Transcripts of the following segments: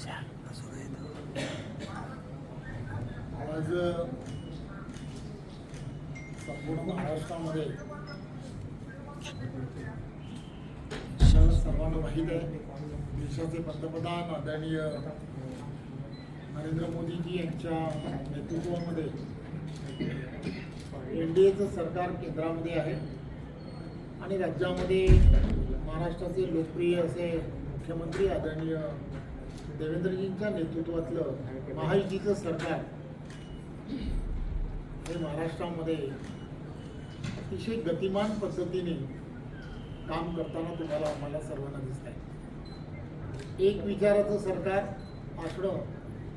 आज संपूर्ण महाराष्ट्रामध्ये शहर सर्वांना माहीत आहे. देशाचे पंतप्रधान आदरणीय नरेंद्र मोदीजी यांच्या नेतृत्वामध्ये एन डी एचं सरकार केंद्रामध्ये आहे. आणि राज्यामध्ये महाराष्ट्राचे लोकप्रिय असे मुख्यमंत्री आदरणीय देवेंद्रजींच्या नेतृत्वातलं महायुतीचं सरकार हे महाराष्ट्रामध्ये अतिशय गतिमान पद्धतीने काम करताना तुम्हाला आम्हाला सर्वांना दिसत आहे एक विचाराचं सरकार असणं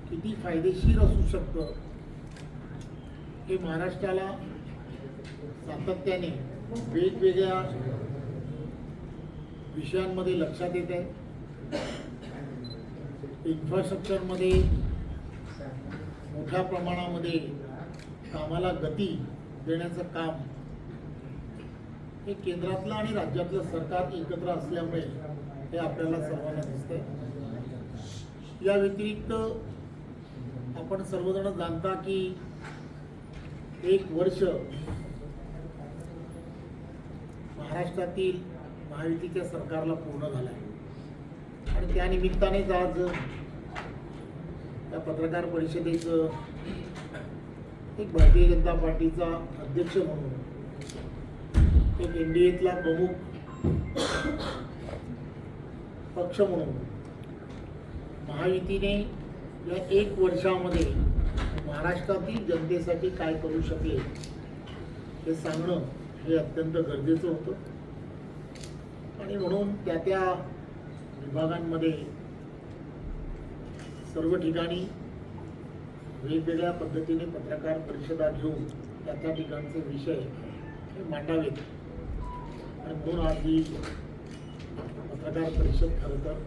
किती फायदेशीर असू शकतं हे महाराष्ट्राला सातत्याने वेगवेगळ्या विषयांमध्ये लक्षात येत आहे इन्फ्रास्ट्रक्चरमध्ये मोठ्या प्रमाणामध्ये कामाला गती देण्याचं काम हे केंद्रातलं आणि राज्यातलं सरकार एकत्र असल्यामुळे हे आपल्याला सर्वांना दिसतंय. या व्यतिरिक्त आपण सर्वजण जाणता की एक वर्ष महाराष्ट्रातील महायुतीच्या सरकारला पूर्ण झालं आहे आणि त्या निमित्तानेच आज त्या पत्रकार परिषदेचं एक भारतीय जनता पार्टीचा अध्यक्ष म्हणून एक एन डी एतला प्रमुख पक्ष म्हणून महायुतीने या एक वर्षामध्ये महाराष्ट्रातील जनतेसाठी काय करू शकेल हे सांगणं हे अत्यंत गरजेचं होतं. आणि म्हणून त्या त्या विभागांमध्ये सर्व ठिकाणी वेगवेगळ्या पद्धतीने पत्रकार परिषदा घेऊन त्या त्या ठिकाणचे विषय हे मांडावेत. आणि म्हणून आज ही पत्रकार परिषद खरं तर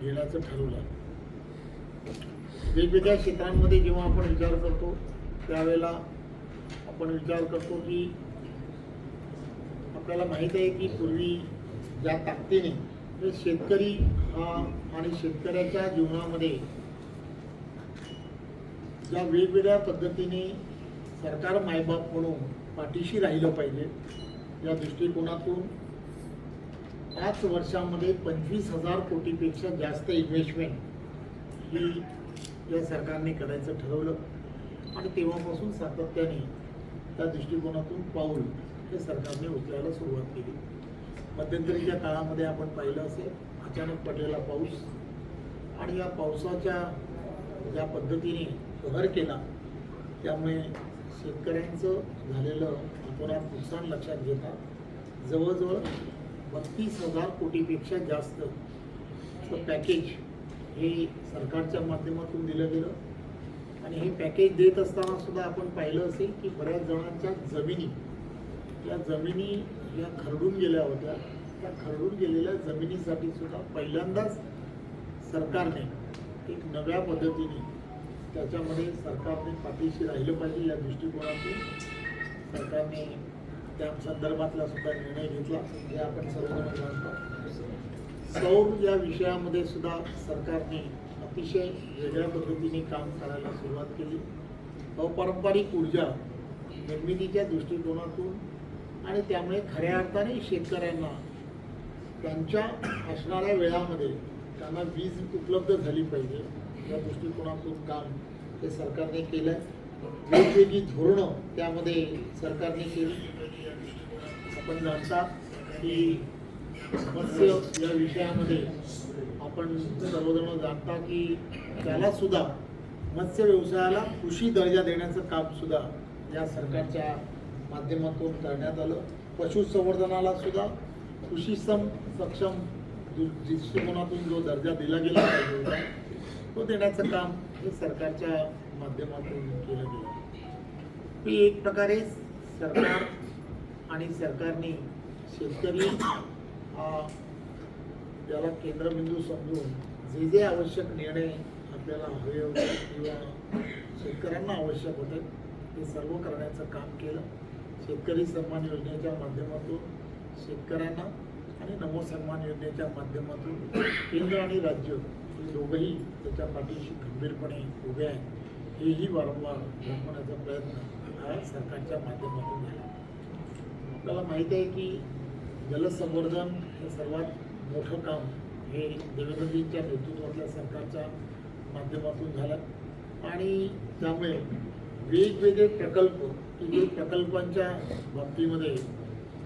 घेण्याचं ठरवलं वेगवेगळ्या क्षेत्रांमध्ये जेव्हा आपण विचार करतो त्यावेळेला आपण विचार करतो की आपल्याला माहीत आहे की पूर्वी ज्या ताकदीने शेतकरी हा आणि शेतकऱ्याच्या जीवनामध्ये ज्या वेगवेगळ्या पद्धतीने सरकार मायबाप म्हणून पाठीशी राहिलं पाहिजे या दृष्टिकोनातून पाच वर्षामध्ये पंचवीस हजार कोटीपेक्षा जास्त इन्व्हेस्टमेंट ही या सरकारने करायचं ठरवलं. आणि तेव्हापासून सातत्याने त्या दृष्टिकोनातून पाऊल हे सरकारने उचलायला सुरुवात केली. मध्यंतरीच्या काळामध्ये आपण पाहिलं असेल अचानक पडलेला पाऊस. आणि या पावसाच्या ज्या पद्धतीने कहर केला त्यामुळे शेतकऱ्यांचं झालेलं अतोनात नुकसान लक्षात घेता. जवळजवळ बत्तीस हजार कोटीपेक्षा जास्त पॅकेज हे सरकारच्या माध्यमातून दिलं गेलं. आणि हे पॅकेज देत असताना सुद्धा आपण पाहिलं असेल की बऱ्याच जणांच्या जमिनी या जमिनी या खरडून गेल्या होत्या. त्या खरडून गेलेल्या जमिनीसाठी सुद्धा पहिल्यांदाच सरकारने एक नव्या पद्धतीने त्याच्यामध्ये सरकारने पाठीशी राहिलं पाहिजे या दृष्टिकोनातून. सरकारने त्या संदर्भातला सुद्धा निर्णय घेतला. हे आपण सर्वजण जाणतो. सौर या विषयामध्ये सुद्धा सरकारने अतिशय वेगळ्या पद्धतीने काम करायला सुरुवात केली. अपारंपरिक ऊर्जा निर्मितीच्या दृष्टिकोनातून आणि त्यामुळे खऱ्या अर्थाने शेतकऱ्यांना त्यांच्या असणाऱ्या वेळामध्ये त्यांना वीज उपलब्ध झाली पाहिजे. या दृष्टिकोनातून काम हे सरकारने केलं वेगवेगळी धोरणं त्यामध्ये सरकारने केली. आपण जाणता की मत्स्य या विषयामध्ये आपण सर्वजण जाणता की त्याला सुद्धा मत्स्य व्यवसायाला कृषी दर्जा देण्याचं काम सुद्धा या सरकारच्या माध्यमातून करण्यात आलं. पशुसंवर्धनाला सुद्धा कृषी सम सक्षम दृष्टिकोनातून जो दर्जा दिला गेला पाहिजे होता तो देण्याचं काम हे सरकारच्या माध्यमातून केलं गेलं. ही एक प्रकारे सरकार आणि सरकारने शेतकरी हा त्याला केंद्रबिंदू समजून जे जे आवश्यक निर्णय आपल्याला हवे होते किंवा शेतकऱ्यांना आवश्यक होते ते सर्व करण्याचं काम केलं. शेतकरी सन्मान योजनेच्या माध्यमातून शेतकऱ्यांना आणि नमो सन्मान योजनेच्या माध्यमातून केंद्र आणि राज्य हे दोघंही त्याच्या पाठीशी गंभीरपणे उभे आहेत. हेही वारंवार दाखवण्याचा प्रयत्न हा सरकारच्या माध्यमातून झाला. आपल्याला माहीत आहे की जलसंवर्धन हे सर्वात मोठं काम हे देवेंद्रजींच्या नेतृत्वातल्या सरकारच्या माध्यमातून झालं. आणि त्यामुळे वेगवेगळे प्रकल्प की जे प्रकल्पांच्या बाबतीमध्ये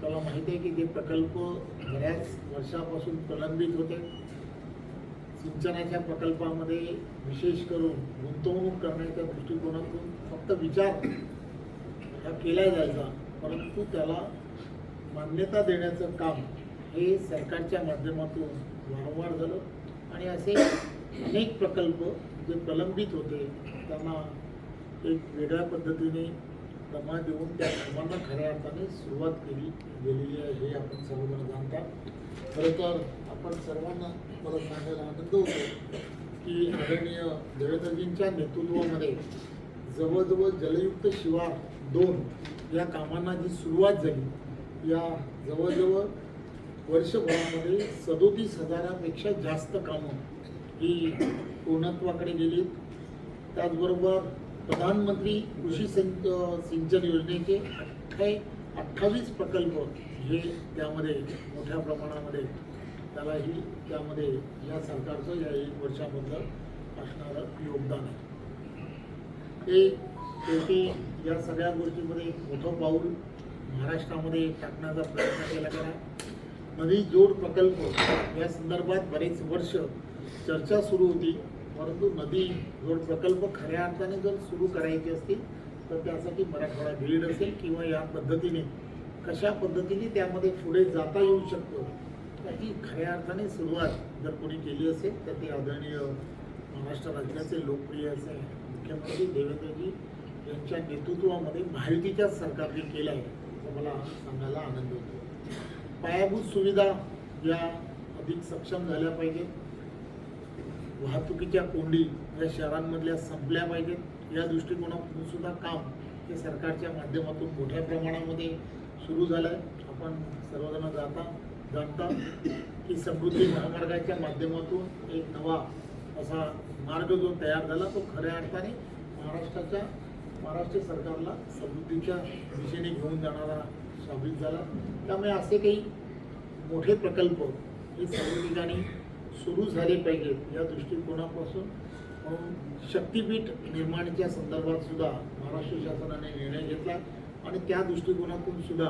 त्याला माहिती आहे की ते प्रकल्प बऱ्याच वर्षापासून प्रलंबित होते. सिंचनाच्या प्रकल्पामध्ये विशेष करून गुंतवणूक करण्याच्या दृष्टिकोनातून फक्त विचार हा केला जायचा परंतु त्याला मान्यता देण्याचं काम हे सरकारच्या माध्यमातून वारंवार झालं. आणि असे अनेक प्रकल्प जे प्रलंबित होते त्यांना एक वेगळ्या पद्धतीने जमा देऊन त्या कामांना खऱ्या अर्थाने सुरुवात केली गेलेली आहे हे आपण सर्वजण जाणता. खरं तर आपण सर्वांना परत सांगायला आनंद होतो की आदरणीय देवेंद्रजींच्या नेतृत्वामध्ये जवळजवळ जलयुक्त शिवार दोन या कामांना जी सुरुवात झाली या जवळजवळ वर्षभरामध्ये सदोतीस हजारापेक्षा जास्त कामं ही पूर्णत्वाकडे गेली. त्याचबरोबर प्रधानमंत्री कृषी सिंचन योजनेचे अठ्ठाई अठ्ठावीस प्रकल्प हे त्यामध्ये मोठ्या प्रमाणामध्ये त्यालाही त्यामध्ये या सरकारचं या एक वर्षाबद्दल असणारं योगदान आहे. हे शेवटी या सगळ्या गोष्टीमध्ये मोठं पाऊल महाराष्ट्रामध्ये टाकण्याचा प्रयत्न केला गेला. नदी जोड प्रकल्प या संदर्भात बरेच वर्ष चर्चा सुरू होती. परंतु नदी जोड प्रकल्प खऱ्या अर्थाने जर सुरू करायचे असतील तर त्यासाठी मराठवाडा ग्रीड असेल किंवा या पद्धतीने कशा पद्धतीने त्यामध्ये पुढे जाता येऊ शकतो ही खऱ्या अर्थाने सुरुवात जर कोणी केली असेल तर ते आदरणीय महाराष्ट्र राज्याचे लोकप्रिय असे मुख्यमंत्री देवेंद्रजी यांच्या नेतृत्वामध्ये महायुतीच्या सरकारने केलं आहे असं मला सांगायला आनंद होतो. पायाभूत सुविधा या अधिक सक्षम झाल्या पाहिजेत. वाहतुकीच्या कोंडी या शहरांमधल्या संपल्या पाहिजेत. या दृष्टिकोनातून सुद्धा काम हे सरकारच्या माध्यमातून मोठ्या प्रमाणामध्ये सुरू झालं आहे आपण सर्वजण जाता जाणता की समृद्धी महामार्गाच्या माध्यमातून एक नवा असा मार्ग जो तयार झाला तो खऱ्या अर्थाने महाराष्ट्राच्या महाराष्ट्र सरकारला समृद्धीच्या दिशेने घेऊन जाणारा साबित झाला. त्यामुळे असे काही मोठे प्रकल्प हे सर्व ठिकाणी सुरू झाले पाहिजेत या दृष्टिकोनापासून. म्हणून शक्तीपीठ निर्माणाच्या संदर्भात सुद्धा महाराष्ट्र शासनाने निर्णय घेतला आणि त्या दृष्टिकोनातून सुद्धा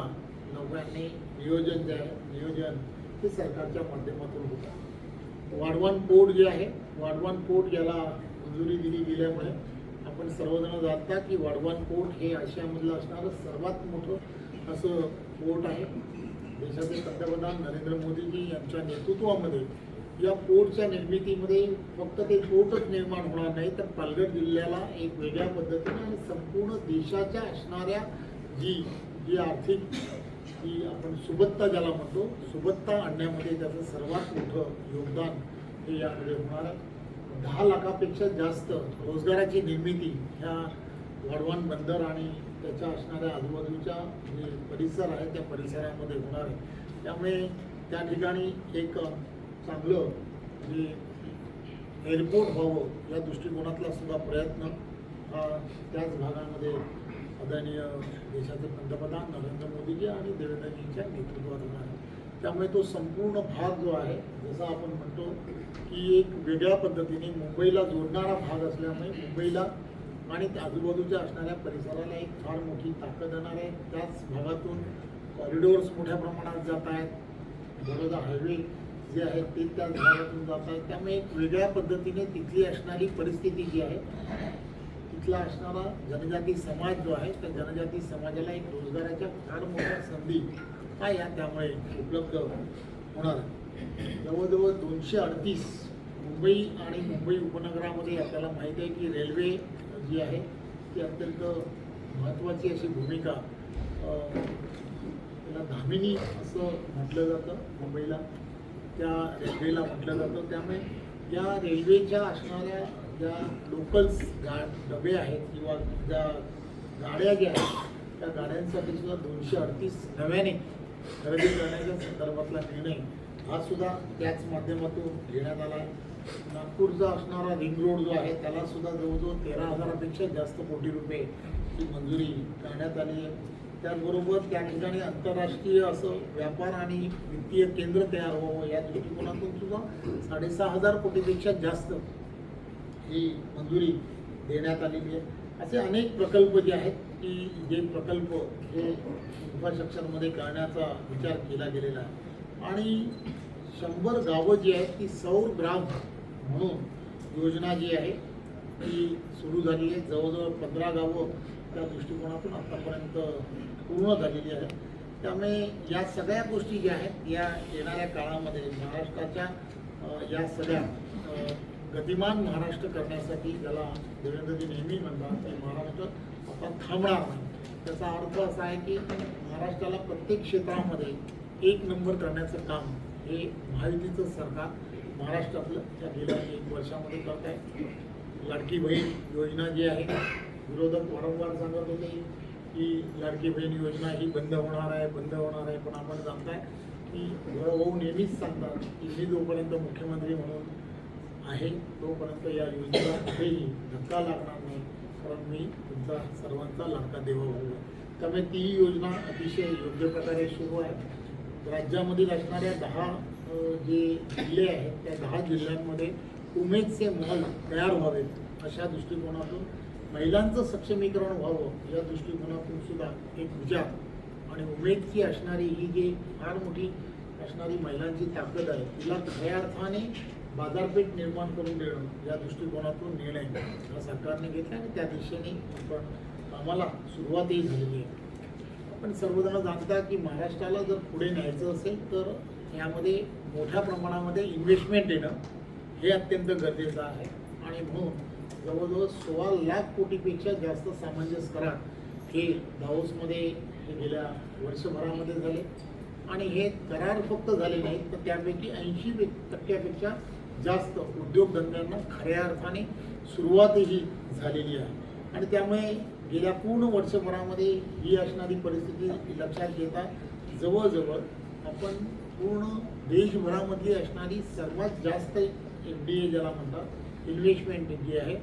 नव्याने नियोजन जे आहे नियोजन हे सरकारच्या माध्यमातून होतं वाढवण पोर्ट जे आहे वाढवण पोर्ट याला मंजुरी दिली गेल्यामुळे आपण सर्वजण जाणता की वाढवण पोर्ट हे आशियामधलं असणारं सर्वात मोठं असं पोर्ट आहे. देशाचे पंतप्रधान नरेंद्र मोदीजी यांच्या नेतृत्वामध्ये या पोर्टच्या निर्मितीमध्ये फक्त ते पोर्टच निर्माण होणार नाही तर पालघर जिल्ह्याला एक वेगळ्या पद्धतीने आणि संपूर्ण देशाच्या असणाऱ्या जी जी आर्थिक जी आपण सुबत्ता ज्याला म्हणतो सुबत्ता आणण्यामध्ये त्याचं सर्वात मोठं योगदान हे यामध्ये होणार आहे. दहा लाखापेक्षा जास्त रोजगाराची निर्मिती ह्या वाढवण बंदर आणि त्याच्या असणाऱ्या आजूबाजूच्या जे परिसर आहे त्या परिसरामध्ये होणार आहे. त्यामुळे त्या ठिकाणी एक चांगलं जे एअरपोर्ट व्हावं या दृष्टिकोनातला सुद्धा प्रयत्न हा त्याच भागामध्ये आदरणीय देशाचे पंतप्रधान नरेंद्र मोदीजी आणि देवेंद्रजींच्या नेतृत्वात आहे. त्यामुळे तो संपूर्ण भाग जो आहे जसा आपण म्हणतो की एक वेगळ्या पद्धतीने मुंबईला जोडणारा भाग असल्यामुळे मुंबईला आणि त्या आजूबाजूच्या असणाऱ्या परिसराला एक फार मोठी ताकद येणार आहे त्याच भागातून कॉरिडोर्स मोठ्या प्रमाणात जात आहेत. बडोदा हायवे जे आहेत ते त्या घरातून जात आहेत त्यामुळे एक वेगळ्या पद्धतीने तिथली असणारी परिस्थिती जी आहे तिथला असणारा जनजाती समाज जो आहे त्या जनजाती समाजाला एक रोजगाराच्या फार मोठ्या संधी हा या त्यामुळे उपलब्ध होणार जवळजवळ दोनशे अडतीस मुंबई आणि मुंबई उपनगरामध्ये आपल्याला माहिती आहे की रेल्वे जी आहे ती अत्यंत महत्त्वाची अशी भूमिका त्याला धामिनी असं म्हटलं जातं मुंबईला. त्या रेल्वेला म्हटलं जातं. त्यामुळे या रेल्वेच्या असणाऱ्या ज्या लोकल्स गा डबे आहेत किंवा ज्या गाड्या ज्या आहेत त्या गाड्यांसाठी सुद्धा दोनशे अडतीस नव्याने खरेदी करण्याच्या संदर्भातला निर्णय हा सुद्धा त्याच माध्यमातून घेण्यात आला आहे. नागपूरचा असणारा रिंग रोड जो आहे त्याला सुद्धा जवळजवळ तेरा हजारापेक्षा जास्त कोटी रुपये ही मंजुरी करण्यात आली आहे. त्याचबरोबर त्या ठिकाणी आंतरराष्ट्रीय असं व्यापार आणि वित्तीय केंद्र तयार व्हावं या दृष्टिकोनातून सुद्धा साडेसहा हजार कोटीपेक्षा जास्त ही मंजुरी देण्यात आलेली आहे. असे अनेक प्रकल्प जे आहेत की जे प्रकल्प हे इन्फ्रास्ट्रक्चरमध्ये करण्याचा विचार केला गेलेला आहे. आणि शंभर गावं जी आहेत ती सौर ग्राम म्हणून योजना जी आहे ती सुरू झाली आहे. जवळजवळ पंधरा गावं त्या दृष्टिकोनातून आतापर्यंत पूर्ण झालेली आहे. त्यामुळे या सगळ्या गोष्टी ज्या आहेत या येणाऱ्या काळामध्ये महाराष्ट्राच्या या सगळ्या गतिमान महाराष्ट्र करण्यासाठी ज्याला देवेंद्रजी नेहमी म्हणतात की महाराष्ट्र आता थांबणार नाही. त्याचा अर्थ असा आहे की महाराष्ट्राला प्रत्येक क्षेत्रामध्ये एक नंबर करण्याचं काम हे महायुतीचं सरकार महाराष्ट्रातलं त्या गेल्या एक वर्षामध्ये करत आहे. लाडकी बहीण योजना जी आहे विरोधक वारंवार सांगत होते की लाडकी बहीण योजना ही बंद होणार आहे बंद होणार आहे. पण आपण सांगताय की भाऊ नेहमीच सांगतात की मी जोपर्यंत मुख्यमंत्री म्हणून आहे तोपर्यंत या योजनेला कुठेही धक्का लागणार नाही. कारण मी तुमचा सर्वांचा लाडका देवा होऊ त्यामुळे ती योजना अतिशय योग्य प्रकारे सुरू आहे. राज्यामधील असणाऱ्या दहा जे जिल्हे आहेत त्या दहा जिल्ह्यांमध्ये उमेदचे महल तयार व्हावेत अशा दृष्टिकोनातून महिलांचं सक्षमीकरण व्हावं या दृष्टिकोनातून सुद्धा एक विचार आणि उमेदची असणारी ही जी फार मोठी असणारी महिलांची ताकद आहे तिला खऱ्या अर्थाने बाजारपेठ निर्माण करून देणं या दृष्टिकोनातून निर्णय हा सरकारने घेतला आणि त्या दिशेने आपण आम्हाला सुरुवातही झालेली आहे. आपण सर्वजण जाणता की महाराष्ट्राला जर पुढे न्यायचं असेल तर यामध्ये मोठ्या प्रमाणामध्ये इन्व्हेस्टमेंट येणं हे अत्यंत गरजेचं आहे. आणि म्हणून जवळजवळ सोळा लाख कोटीपेक्षा जास्त सामंजस्य करार हे दाओसमध्ये हे गेल्या वर्षभरामध्ये झाले. आणि हे करार फक्त झाले नाहीत तर त्यापैकी ऐंशी टक्क्यापेक्षा जास्त उद्योगधंद्यांना खऱ्या अर्थाने सुरुवातही झालेली आहे. आणि त्यामुळे गेल्या पूर्ण वर्षभरामध्ये ही असणारी परिस्थिती लक्षात घेता जवळजवळ आपण पूर्ण देशभरामधली असणारी सर्वात जास्त एफ डी ए ज्याला म्हणतात इन्व्हेस्टमेंट जी आहे.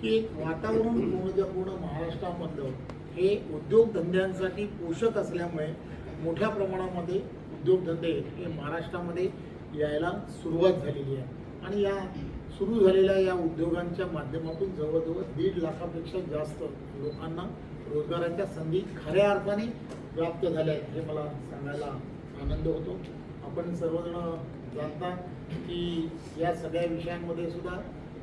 की एक वातावरण पूर्णच्या पूर्ण महाराष्ट्रामधलं हे उद्योगधंद्यांसाठी पोषक असल्यामुळे मोठ्या प्रमाणामध्ये उद्योगधंदे हे महाराष्ट्रामध्ये यायला सुरुवात झालेली आहे. आणि या सुरू झालेल्या या उद्योगांच्या माध्यमातून जवळजवळ दीड लाखापेक्षा जास्त लोकांना रोजगाराच्या संधी खऱ्या अर्थाने प्राप्त झाल्या आहेत. हे मला सांगायला आनंद होतो. आपण सर्वजण जाणता की या सगळ्या विषयांमध्ये सुद्धा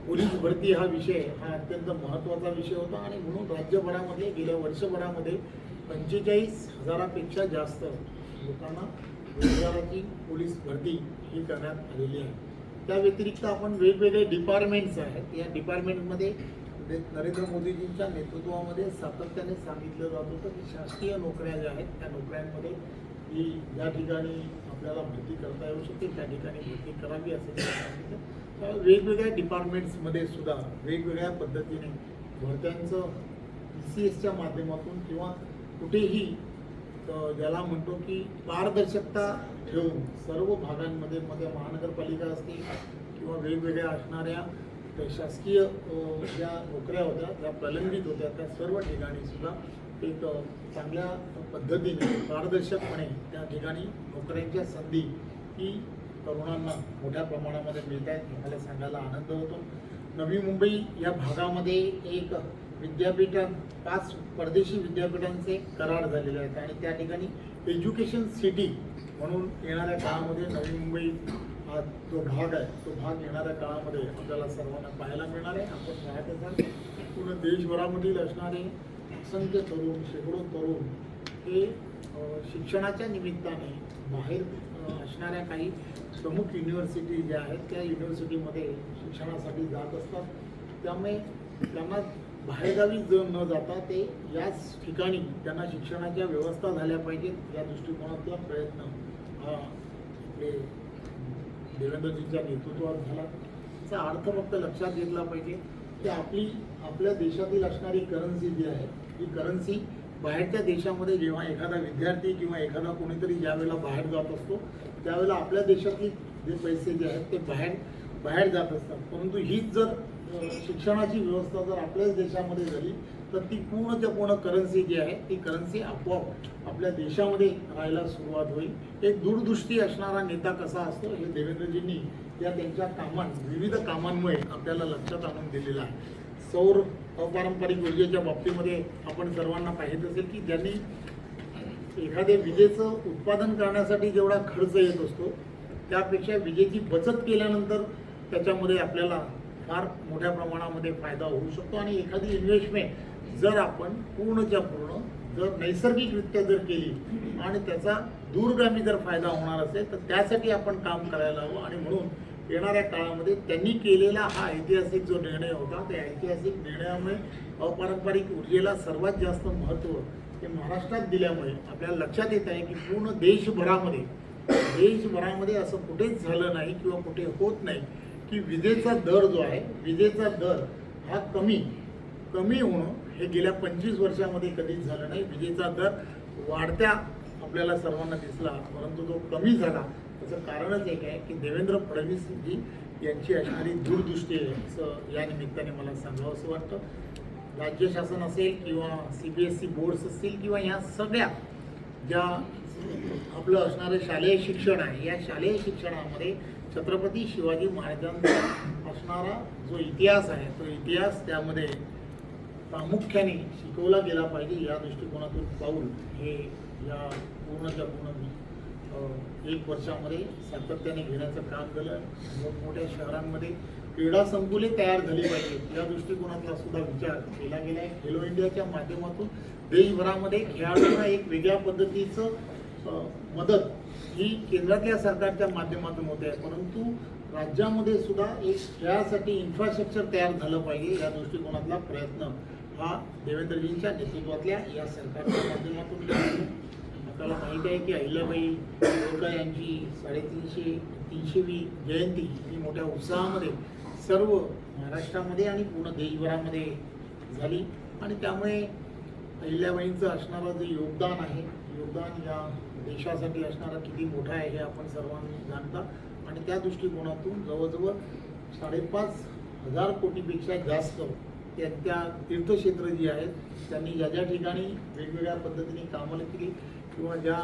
पोलीस भरती हा विषय हा अत्यंत महत्त्वाचा विषय होता आणि म्हणून राज्यभरामध्ये गेल्या वर्षभरामध्ये पंचेचाळीस हजारापेक्षा जास्त लोकांना रोजगाराची पोलीस भरती ही करण्यात आलेली आहे. त्या व्यतिरिक्त आपण वेगवेगळे डिपार्टमेंट्स आहेत. या डिपार्टमेंटमध्ये नरेंद्र मोदीजींच्या नेतृत्वामध्ये सातत्याने सांगितलं जात होतं की शासकीय नोकऱ्या ज्या आहेत त्या नोकऱ्यांमध्ये ही ज्या ठिकाणी आपल्याला भरती करता येऊ शकते त्या ठिकाणी भरती करावी असं सांगितलं. वेगवेगळ्या डिपार्टमेंट्समध्ये सुद्धा वेगवेगळ्या पद्धतीने भरत्यांचं ई सी एसच्या माध्यमातून किंवा कुठेही ज्याला म्हणतो की पारदर्शकता ठेवून सर्व भागांमध्ये मध्ये महानगरपालिका असतील किंवा वेगवेगळ्या असणाऱ्या शासकीय ज्या नोकऱ्या होत्या त्या प्रलंबित होत्या त्या सर्व ठिकाणी सुद्धा एक चांगल्या पद्धतीने पारदर्शकपणे त्या ठिकाणी नोकऱ्यांच्या संधी ही तरुणांना मोठ्या प्रमाणामध्ये मिळत आहेत हे मला सांगायला आनंद होतो. नवी मुंबई या भागामध्ये एक विद्यापीठ पाच परदेशी विद्यापीठांचे करार झालेले आहेत. आणि त्या ठिकाणी एज्युकेशन सिटी म्हणून येणाऱ्या काळामध्ये नवी मुंबई हा जो भाग आहे तो भाग येणाऱ्या काळामध्ये आपल्याला सर्वांना पाहायला मिळणार आहे. आपण पाहत असाल पूर्ण देशभरामधील असणारे असंख्य तरुण शेकडो तरुण हे शिक्षणाच्या निमित्ताने बाहेर असणाऱ्या काही प्रमुख युनिव्हर्सिटी ज्या आहेत त्या युनिव्हर्सिटीमध्ये शिक्षणासाठी जात असतात. त्यामुळे त्यांना बाहेरगावी ज न जाता ते याच ठिकाणी त्यांना शिक्षणाच्या व्यवस्था झाल्या पाहिजेत या दृष्टिकोनातला प्रयत्न हा आपले देवेंद्रजींच्या नेतृत्वात झाला. त्याचा अर्थ फक्त लक्षात घेतला पाहिजे की आपली आपल्या देशातील असणारी करन्सी जी आहे ही करन्सी बाहेरच्या देशामध्ये जेव्हा एखादा विद्यार्थी किंवा एखादा कोणीतरी ज्यावेळेला बाहेर जात असतो त्यावेळेला आपल्या देशातील जे पैसे जे आहेत ते बाहेर बाहेर जात असतात. परंतु हीच जर शिक्षणाची व्यवस्था जर आपल्याच देशामध्ये झाली तर ती पूर्णच्या पूर्ण करन्सी जी आहे ती करन्सी आपोआप आपल्या देशामध्ये राहायला सुरुवात होईल. एक दूरदृष्टी असणारा नेता कसा असतो हे देवेंद्रजींनी या त्यांच्या कामां विविध कामांमुळे आपल्याला लक्षात आणून दिलेलं आहे. सौर अपारंपरिक ऊर्जेच्या बाबतीमध्ये आपण सर्वांना पाहिजे असेल की ज्यांनी एखाद्या विजेचं उत्पादन करण्यासाठी जेवढा खर्च येत असतो त्यापेक्षा विजेची बचत केल्यानंतर त्याच्यामध्ये आपल्याला फार मोठ्या प्रमाणामध्ये फायदा होऊ शकतो. आणि एखादी इन्व्हेस्टमेंट जर आपण पूर्णच्या पूर्ण जर नैसर्गिकरित्या जर केली आणि त्याचा दूरगामी जर फायदा होणार असेल तर त्यासाठी आपण काम करायला हवं. आणि म्हणून येणाऱ्या काळामध्ये त्यांनी केलेला हा ऐतिहासिक जो निर्णय होता त्या ऐतिहासिक निर्णयामुळे अपारंपरिक ऊर्जेला सर्वात जास्त महत्त्व हे महाराष्ट्रात दिल्यामुळे आपल्याला लक्षात येत आहे की पूर्ण देशभरामध्ये देशभरामध्ये असं कुठेच झालं नाही किंवा कुठे होत नाही की विजेचा दर जो आहे विजेचा दर हा कमी कमी होणं हे गेल्या पंचवीस वर्षामध्ये कधीच झालं नाही. विजेचा दर वाढत्या आपल्याला सर्वांना दिसला परंतु तो कमी झाला. त्याचं कारणच एक आहे की देवेंद्र फडणवीसजी यांची असणारी दूरदृष्टी आहे असं या निमित्ताने मला सांगावं असं वाटतं. राज्य शासन असेल किंवा C B S E boards असतील किंवा ह्या सगळ्या ज्या आपलं असणारं शालेय शिक्षण आहे या शालेय शिक्षणामध्ये छत्रपती शिवाजी महाराजांचा असणारा जो इतिहास आहे तो इतिहास त्यामध्ये प्रामुख्याने शिकवला गेला पाहिजे या दृष्टिकोनातून पाऊल हे या पूर्णच्या पूर्ण मी एक वर्षामध्ये सातत्याने घेण्याचं काम केलं. मोठमोठ्या शहरांमध्ये क्रीडा संकुले तयार झाली पाहिजे. या दृष्टिकोनातला सुद्धा विचार केला गेला आहे. खेलो इंडियाच्या माध्यमातून देशभरामध्ये खेळाडूंना एक वेगळ्या पद्धतीचं मदत ही केंद्रातल्या सरकारच्या माध्यमातून होते. आहे परंतु राज्यामध्ये सुद्धा एक खेळासाठी इन्फ्रास्ट्रक्चर तयार झालं पाहिजे या दृष्टिकोनातला प्रयत्न हा देवेंद्रजींच्या नेतृत्वातल्या या सरकारच्या माध्यमातून आपल्याला माहिती आहे की अहिल्याबाई होळकर यांची साडेतीनशे तीनशेवी जयंती ही मोठ्या उत्साहामध्ये सर्व महाराष्ट्रामध्ये आणि पूर्ण देशभरामध्ये झाली. आणि त्यामुळे अहिल्याबाईंचं असणारं जे योगदान आहे योगदान या देशासाठी असणारा किती मोठं आहे हे आपण सर्वांनी जाणता. आणि त्या दृष्टिकोनातून जवळजवळ साडेपाच हजार कोटीपेक्षा जास्त त्या त्या तीर्थक्षेत्र जी आहेत त्यांनी ज्या ज्या ठिकाणी वेगवेगळ्या पद्धतीने कामं केली किंवा ज्या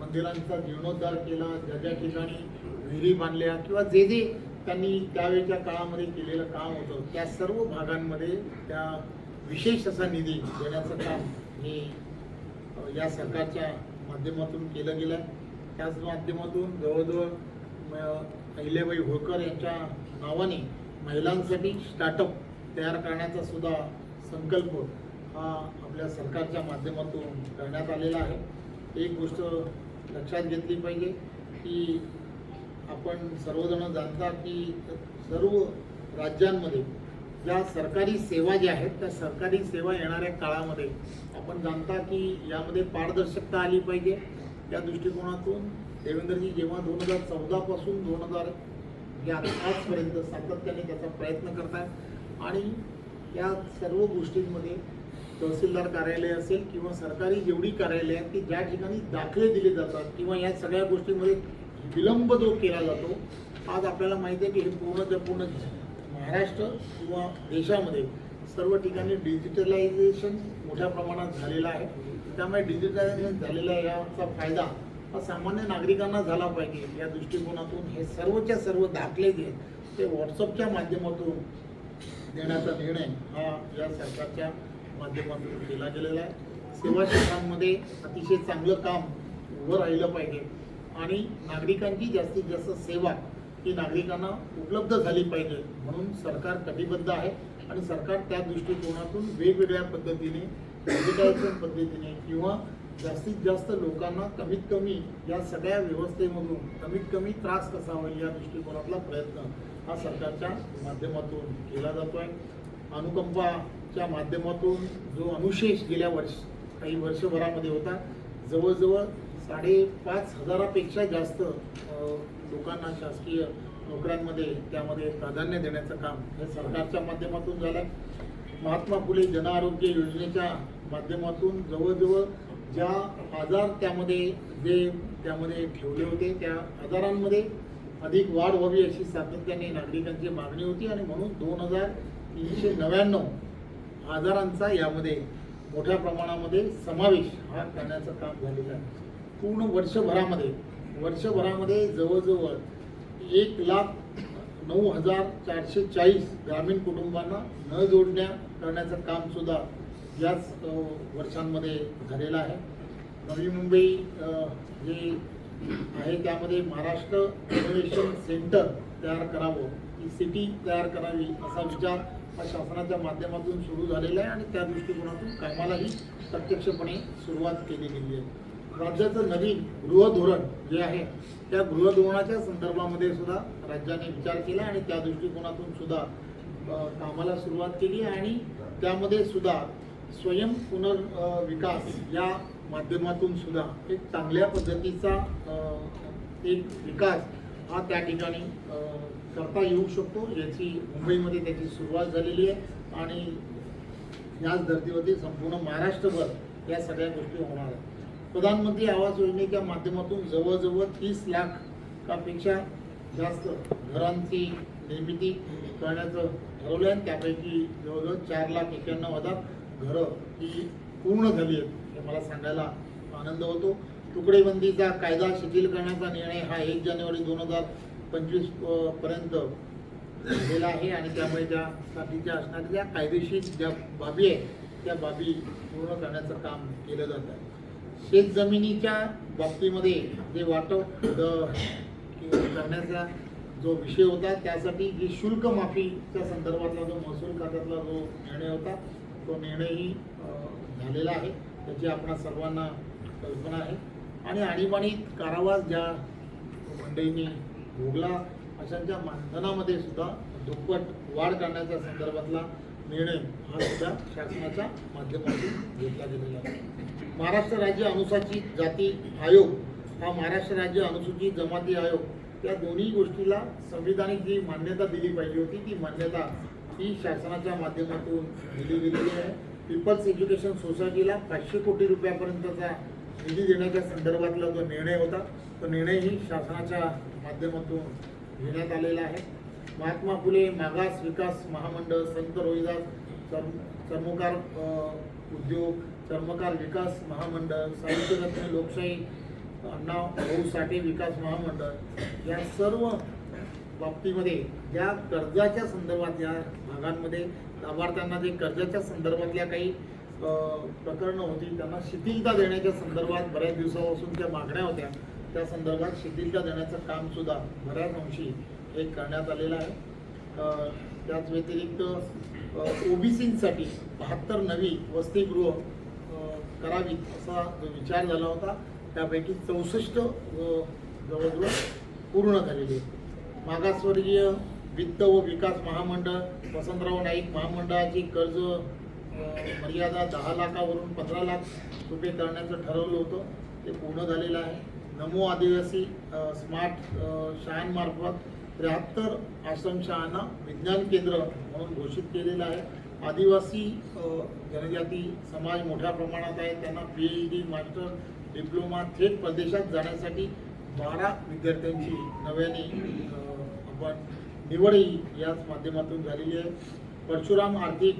मंदिरांचा जीर्णोद्धार केला ज्या ज्या ठिकाणी विहिरी बांधल्या किंवा जे जे त्यांनी त्यावेळच्या काळामध्ये केलेलं काम होतं त्या सर्व भागांमध्ये त्या विशेष असा निधी देण्याचं काम हे या सरकारच्या माध्यमातून केलं गेलं आहे त्याच माध्यमातून जवळजवळ अहिल्याबाई होळकर यांच्या नावाने महिलांसाठी स्टार्टअप तयार करण्याचा सुद्धा संकल्प हा आपल्या सरकारच्या माध्यमातून करण्यात आलेला आहे. एक गोष्ट लक्षात घेतली पाहिजे की आपण सर्वजण जाणता की सर्व राज्यांमध्ये ज्या सरकारी सेवा ज्या आहेत त्या सरकारी सेवा येणाऱ्या काळामध्ये आपण जाणता की यामध्ये पारदर्शकता आली पाहिजे. त्या दृष्टिकोनातून देवेंद्रजी जेव्हा दोन हजार चौदापासून दोन हजार या आजपर्यंत सातत्याने त्याचा प्रयत्न करतात आणि या सर्व गोष्टींमध्ये तहसीलदार कार्यालय असेल किंवा सरकारी जेवढी कार्यालय आहेत की ज्या ठिकाणी दाखले दिले जातात किंवा या सगळ्या गोष्टींमध्ये विलंब जो केला जातो आज आपल्याला माहिती आहे की हे पूर्णच्या पूर्ण महाराष्ट्र किंवा देशामध्ये सर्व ठिकाणी डिजिटलायझेशन मोठ्या प्रमाणात झालेलं आहे. त्यामुळे डिजिटलायझेशन झालेला याचा फायदा हा सामान्य नागरिकांना झाला पाहिजे या दृष्टिकोनातून. हे सर्वच्या सर्व दाखले जे ते व्हॉट्सअपच्या माध्यमातून देण्याचा निर्णय हा या सरकारच्या माध्यमातून केला गेलेला आहे. सेवा क्षेत्रांमध्ये अतिशय चांगलं काम उभं राहिलं पाहिजे. आणि नागरिकांची जास्तीत जास्त सेवा ही नागरिकांना उपलब्ध झाली पाहिजे. म्हणून सरकार कटिबद्ध आहे. आणि सरकार त्या दृष्टिकोनातून वेगवेगळ्या पद्धतीने डिजिटायझेशन पद्धतीने किंवा जास्तीत जास्त लोकांना कमीत कमी या सगळ्या व्यवस्थेमधून कमीत कमी त्रास कसा होईल या दृष्टिकोनातला प्रयत्न हा सरकारच्या माध्यमातून केला जातो आहे अनुकंपा च्या माध्यमातून जो अनुशेष गेल्या वर्ष काही वर्षभरामध्ये होता जवळजवळ साडेपाच हजारापेक्षा जास्त लोकांना शासकीय नोकऱ्यांमध्ये त्यामध्ये प्राधान्य देण्याचं काम हे सरकारच्या माध्यमातून झालं महात्मा फुले जनआरोग्य योजनेच्या माध्यमातून जवळजवळ ज्या आजार त्यामध्ये जे त्यामध्ये ठेवले होते त्या आजारांमध्ये अधिक वाढ व्हावी अशी सातत्याने नागरिकांची मागणी होती आणि म्हणून दोन हजार तीनशे नव्याण्णव आजारांचा यामध्ये मोठ्या प्रमाणामध्ये समावेश हा करण्याचं काम झालेलं आहे. पूर्ण वर्षभरामध्ये वर्षभरामध्ये जवळजवळ एक लाख नऊ हजार चारशे चाळीस ग्रामीण कुटुंबांना न जोडण्या करण्याचं कामसुद्धा याच वर्षांमध्ये झालेलं आहे. नवी मुंबई जे आहे त्यामध्ये महाराष्ट्र इनोव्हेशन सेंटर तयार करावं ही सिटी तयार करावी असा विचार हा शासनाच्या माध्यमातून सुरू झालेला आहे आणि त्या दृष्टिकोनातून कामालाही प्रत्यक्षपणे सुरुवात केली गेली आहे. राज्याचं नवीन गृहधोरण जे आहे त्या गृहधोरणाच्या संदर्भामध्ये सुद्धा राज्याने विचार केला आणि त्या दृष्टिकोनातून सुद्धा कामाला सुरुवात केली आणि त्यामध्ये सुद्धा स्वयं पुनर्विकास या माध्यमातून सुद्धा एक चांगल्या पद्धतीचा एक विकास हा त्या ठिकाणी करता येऊ शकतो. याची मुंबईमध्ये त्याची सुरुवात झालेली आहे आणि याच धर्तीवरती संपूर्ण महाराष्ट्रभर या सगळ्या गोष्टी होणार आहेत. प्रधानमंत्री आवास योजनेच्या माध्यमातून जवळजवळ तीस लाखापेक्षा जास्त घरांची निर्मिती करण्याचं ठरवलं आहे आणि त्यापैकी जवळजवळ चार लाख एक्क्याण्णव हजार घरं ही पूर्ण झाली आहेत हे मला सांगायला आनंद होतो. तुकडेबंदीचा कायदा शिथिल करण्याचा निर्णय हा एक जानेवारी दोन हजार पंचवीसपर्यंत झालेला आहे आणि त्यामुळे त्यासाठीच्या असणाऱ्या ज्या कायदेशीर ज्या बाबी आहेत त्या बाबी पूर्ण करण्याचं काम केलं जात आहे. शेतजमिनीच्या बाबतीमध्ये जे वाटप करण्याचा जो विषय होता त्यासाठी जी शुल्क माफीच्या संदर्भातला जो महसूल खात्यातला जो निर्णय होता तो निर्णयही झालेला आहे. त्याची आपणा सर्वांना कल्पना आहे. आणि आणीबाणीत कारावास ज्या मंडळींनी भोगला अशांच्या मानधनामध्ये सुद्धा दुप्पट वाढ करण्याच्या संदर्भातला निर्णय हा सुद्धा शासनाच्या माध्यमातून घेतला गेलेला आहे. महाराष्ट्र राज्य अनुसूचित जाती आयोग हा महाराष्ट्र राज्य अनुसूचित जमाती आयोग या दोन्ही गोष्टीला संविधानिक जी मान्यता दिली पाहिजे होती ती मान्यता ही शासनाच्या माध्यमातून दिली गेलेली आहे. पीपल्स एज्युकेशन सोसायटीला पाचशे कोटी रुपयापर्यंतचा निधी देण्याच्या संदर्भातला जो निर्णय होता तो निर्णयही शासनाच्या माध्यमातून घेण्यात आलेला आहे. महात्मा फुले मागास विकास महामंडळ संत रोहिदास चर्म चर्मकार उद्योग चर्मकार विकास महामंडळ साहित्यरत्न लोकशाही अण्णा भाऊ साठे विकास महामंडळ या सर्व बाबतीमध्ये ज्या कर्जाच्या संदर्भात या भागांमध्ये लाभार्थ्यांना जे कर्जाच्या संदर्भातल्या काही प्रकरणं होती. त्यांना शिथिलता देण्याच्या संदर्भात बऱ्याच दिवसापासून ज्या मागण्या होत्या. त्या संदर्भात शिथिलता देण्याचं काम सुद्धा बऱ्याच अंशी हे करण्यात आलेलं आहे. त्याच व्यतिरिक्त ओबीसींसाठी बहात्तर नवी वसतिगृह करावीत असा जो विचार झाला होता त्यापैकी चौसष्ट जवळजवळ पूर्ण झालेली मागासवर्गीय वित्त व विकास महामंडळ वसंतराव नाईक महामंडळाची कर्ज मर्यादा दहा लाखावरून पंधरा लाख रुपये करण्याचं ठरवलं होतं. ते पूर्ण झालेलं आहे. नमो आदिवासी स्मार्ट शाळांमार्फत त्र्याहत्तर आश्रमशाळांना विज्ञान केंद्र म्हणून घोषित केलेलं आहे. आदिवासी जनजाती समाज मोठ्या प्रमाणात आहे. त्यांना P H D master diploma थेट परदेशात जाण्यासाठी बारा विद्यार्थ्यांची नव्याने आपण निवडही याच माध्यमातून झालेली आहे. परशुराम आर्थिक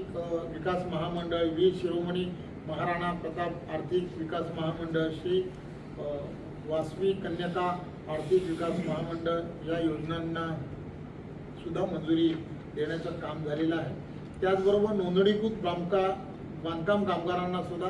विकास महामंडळ वी. शिरोमणी महाराणा प्रताप आर्थिक विकास महामंडळ श्री वासवी कन्यका आर्थिक विकास महामंडळ या योजनांना सुद्धा मंजुरी देण्याचं काम झालेलं आहे. त्याचबरोबर नोंदणीकृत बांधका बांधकाम कामगारांना सुद्धा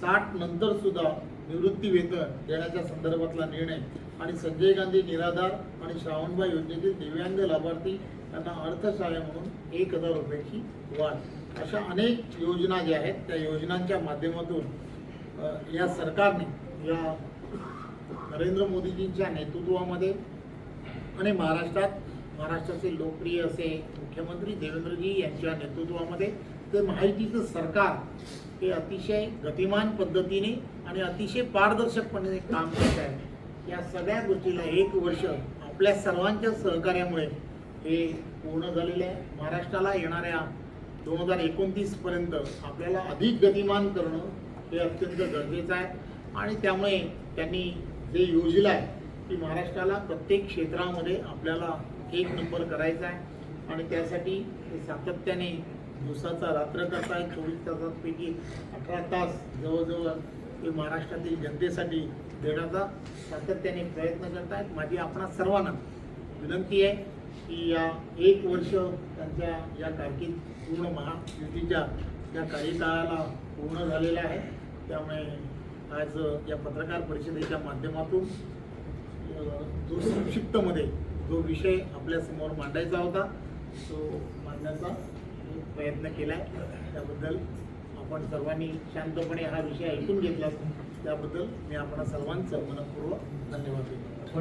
साठ नंतर सुद्धा निवृत्ती वेतन देण्याच्या संदर्भातला निर्णय. आणि संजय गांधी निराधार आणि श्रावणबाई योजनेतील दिव्यांग लाभार्थी त्यांना अर्थसहाय्य म्हणून एक हजार रुपयाची वाढ. अशा अनेक योजना ज्या आहेत त्या योजनांच्या माध्यमातून या सरकारने या नरेंद्र मोदीजींच्या नेतृत्वामध्ये आणि महाराष्ट्रात महाराष्ट्राचे लोकप्रिय असे मुख्यमंत्री देवेंद्रजी यांच्या नेतृत्वामध्ये ते माहितीचं सरकार हे अतिशय गतिमान पद्धतीने आणि अतिशय पारदर्शकपणे काम करत आहे. या सगळ्या गोष्टीला एक वर्ष आपल्या सर्वांच्या सहकार्यामुळे हे पूर्ण झालेलं आहे. महाराष्ट्राला येणाऱ्या दोन हजार एकोणतीसपर्यंत आपल्याला अधिक गतिमान करणं हे अत्यंत गरजेचं आहे. आणि त्यामुळे त्यांनी जे योजिलं आहे की महाराष्ट्राला प्रत्येक क्षेत्रामध्ये आपल्याला एक नंबर करायचा आहे. आणि त्यासाठी ते सातत्याने दिवसाचा रात्र करतायत चोवीस तासांपैकी अठरा तास जवळजवळ ते महाराष्ट्रातील जनतेसाठी देण्याचा सातत्याने प्रयत्न करतायत. माझी आपणा सर्वांना विनंती आहे की या एक वर्ष त्यांच्या या कारकीर्द पूर्ण महायुतीच्या या कार्यकाळाला पूर्ण झालेला आहे. त्यामुळे आज या पत्रकार परिषदेच्या माध्यमातून जो संक्षिप्तमध्ये जो विषय आपल्यासमोर मांडायचा होता तो मांडण्याचा प्रयत्न केला आहे त्याबद्दल आपण सर्वांनी शांतपणे हा विषय ऐकून घेतला त्याबद्दल मी आपण सर्वांचं मनपूर्वक धन्यवाद देतो.